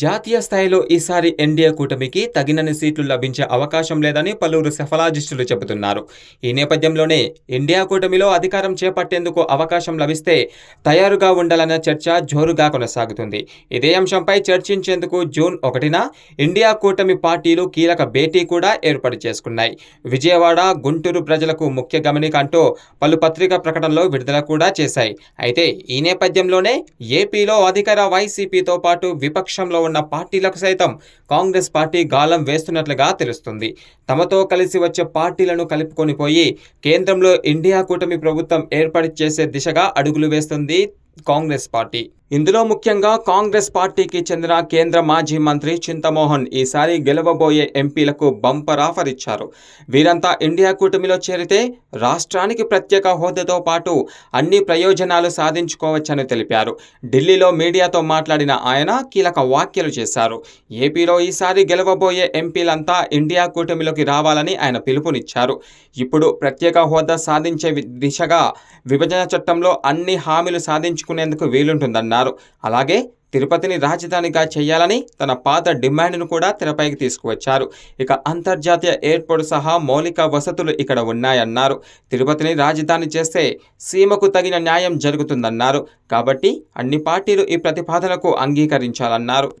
జాతీయ స్థాయిలో ఈసారి ఎన్డీఏ కూటమికి తగినన్ని సీట్లు లభించే అవకాశం లేదని పలువురు సెఫలాజిస్టులు చెబుతున్నారు. ఈ నేపథ్యంలోనే ఇండియా కూటమిలో అధికారం చేపట్టేందుకు అవకాశం లభిస్తే తయారుగా ఉండాలన్న చర్చ జోరుగా కొనసాగుతుంది. ఇదే అంశంపై చర్చించేందుకు జూన్ ఒకటిన ఇండియా కూటమి పార్టీలు కీలక భేటీ కూడా ఏర్పాటు చేసుకున్నాయి. విజయవాడ గుంటూరు ప్రజలకు ముఖ్య గమనిక అంటూ పలు పత్రికా ప్రకటనలో విడుదల కూడా చేశాయి. అయితే ఈ నేపథ్యంలోనే ఏపీలో అధికార వైసీపీతో పాటు విపక్షంలో ఉన్న పార్టీలకు సైతం కాంగ్రెస్ పార్టీ గాలం వేస్తున్నట్లుగా తెలుస్తుంది. తమతో కలిసి వచ్చే పార్టీలను కలుపుకొని పోయి కేంద్రంలో ఇండియా కూటమి ప్రభుత్వం ఏర్పాటు చేసే దిశగా అడుగులు వేస్తుంది కాంగ్రెస్ పార్టీ. ఇందులో ముఖ్యంగా కాంగ్రెస్ పార్టీకి చెందిన కేంద్ర మాజీ మంత్రి చింతమోహన్ ఈసారి గెలవబోయే ఎంపీలకు బంపర్ ఆఫర్ ఇచ్చారు. వీరంతా ఇండియా కూటమిలో చేరితే రాష్ట్రానికి ప్రత్యేక హోదాతో పాటు అన్ని ప్రయోజనాలు సాధించుకోవచ్చని తెలిపారు. ఢిల్లీలో మీడియాతో మాట్లాడిన ఆయన కీలక వ్యాఖ్యలు చేశారు. ఏపీలో ఈసారి గెలవబోయే ఎంపీలంతా ఇండియా కూటమిలోకి రావాలని ఆయన పిలుపునిచ్చారు. ఇప్పుడు ప్రత్యేక హోదా సాధించే దిశగా విభజన చట్టంలో అన్ని హామీలు సాధించుకునేందుకు వీలుంటుందన్నారు. అలాగే తిరుపతిని రాజధానిగా చేయాలని తన పాత డిమాండ్ను కూడా తెరపైకి తీసుకువచ్చారు. ఇక అంతర్జాతీయ ఎయిర్పోర్ట్ సహా మౌలిక వసతులు ఇక్కడ ఉన్నాయన్నారు. తిరుపతిని రాజధాని చేస్తే సీమకు తగిన న్యాయం జరుగుతుందన్నారు. కాబట్టి అన్ని పార్టీలు ఈ ప్రతిపాదనకు అంగీకరించాలన్నారు.